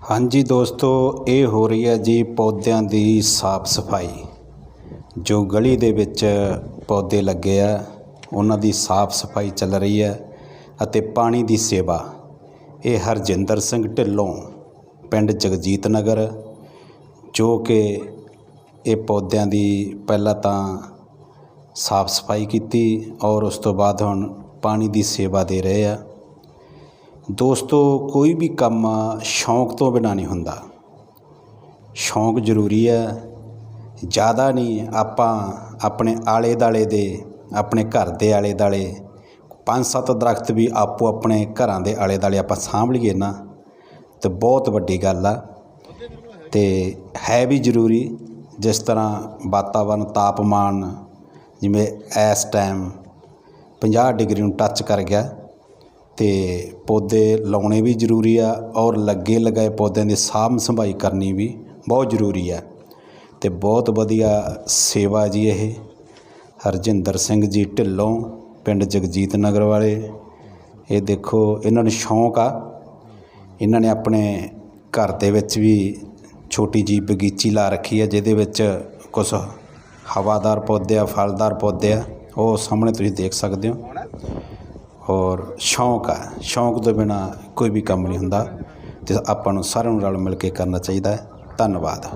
ਹਾਂਜੀ ਦੋਸਤੋ, ਇਹ ਹੋ ਰਹੀ ਹੈ ਜੀ ਪੌਦਿਆਂ ਦੀ ਸਾਫ਼ ਸਫ਼ਾਈ। ਜੋ ਗਲੀ ਦੇ ਵਿੱਚ ਪੌਦੇ ਲੱਗੇ ਆ, ਉਹਨਾਂ ਦੀ ਸਾਫ਼ ਸਫ਼ਾਈ ਚੱਲ ਰਹੀ ਹੈ ਅਤੇ ਪਾਣੀ ਦੀ ਸੇਵਾ। ਇਹ ਹਰਜਿੰਦਰ ਸਿੰਘ ਢਿੱਲੋਂ, ਪਿੰਡ ਜਗਜੀਤ ਨਗਰ, ਜੋ ਕਿ ਇਹ ਪੌਦਿਆਂ ਦੀ ਪਹਿਲਾਂ ਤਾਂ ਸਾਫ਼ ਸਫ਼ਾਈ ਕੀਤੀ ਔਰ ਉਸ ਤੋਂ ਬਾਅਦ ਹੁਣ ਪਾਣੀ ਦੀ ਸੇਵਾ ਦੇ ਰਹੇ ਆ। ਦੋਸਤੋ, ਕੋਈ ਵੀ ਕੰਮ ਸ਼ੌਂਕ ਤੋਂ ਬਿਨਾਂ ਨਹੀਂ ਹੁੰਦਾ। ਸ਼ੌਂਕ ਜ਼ਰੂਰੀ ਹੈ, ਜ਼ਿਆਦਾ ਨਹੀਂ, ਆਪਾਂ ਆਪਣੇ ਆਲੇ ਦਾਲੇ ਦੇ, ਆਪਣੇ ਘਰ ਦੇ ਆਲੇ ਦਾਲੇ ਪੰਜ ਸੱਤ ਦਰਖਤ ਵੀ ਆਪੋ ਆਪਣੇ ਘਰਾਂ ਦੇ ਆਲੇ ਦਾਲੇ ਆਪਾਂ ਸਾਂਭ ਲਈਏ ਨਾ, ਤੇ ਬਹੁਤ ਵੱਡੀ ਗੱਲ ਆ। ਤੇ ਹੈ ਵੀ ਜ਼ਰੂਰੀ, ਜਿਸ ਤਰ੍ਹਾਂ ਵਾਤਾਵਰਨ, ਤਾਪਮਾਨ, ਜਿਵੇਂ ਇਸ ਟਾਈਮ 50 ਡਿਗਰੀ ਨੂੰ ਟੱਚ ਕਰ ਗਿਆ ਅਤੇ ਪੌਦੇ ਲਾਉਣੇ ਵੀ ਜ਼ਰੂਰੀ ਆ ਔਰ ਲੱਗੇ ਲਗਾਏ ਪੌਦਿਆਂ ਦੀ ਸਾਂਭ ਸੰਭਾਈ ਕਰਨੀ ਵੀ ਬਹੁਤ ਜ਼ਰੂਰੀ ਆ। ਅਤੇ ਬਹੁਤ ਵਧੀਆ ਸੇਵਾ ਜੀ ਇਹ। ਹਰਜਿੰਦਰ ਸਿੰਘ ਜੀ ਢਿੱਲੋਂ, ਪਿੰਡ ਜਗਜੀਤ ਨਗਰ ਵਾਲੇ। ਇਹ ਦੇਖੋ, ਇਹਨਾਂ ਨੂੰ ਸ਼ੌਂਕ ਆ। ਇਹਨਾਂ ਨੇ ਆਪਣੇ ਘਰ ਦੇ ਵਿੱਚ ਵੀ ਛੋਟੀ ਜੀ ਬਗੀਚੀ ਲਾ ਰੱਖੀ ਹੈ ਜਿਹਦੇ ਵਿੱਚ ਕੁਝ ਹਵਾਦਾਰ ਪੌਦੇ ਆ, ਫਲਦਾਰ ਪੌਦੇ ਆ। ਉਹ ਸਾਹਮਣੇ ਤੁਸੀਂ ਦੇਖ ਸਕਦੇ ਹੋ। ਔਰ ਸ਼ੌਂਕ ਆ। ਸ਼ੌਂਕ ਤੋਂ ਬਿਨਾ ਕੋਈ ਵੀ ਕੰਮ ਨਹੀਂ ਹੁੰਦਾ ਅਤੇ ਆਪਾਂ ਨੂੰ ਸਾਰਿਆਂ ਨੂੰ ਰਲ ਮਿਲ ਕੇ ਕਰਨਾ ਚਾਹੀਦਾ ਧੰਨਵਾਦ।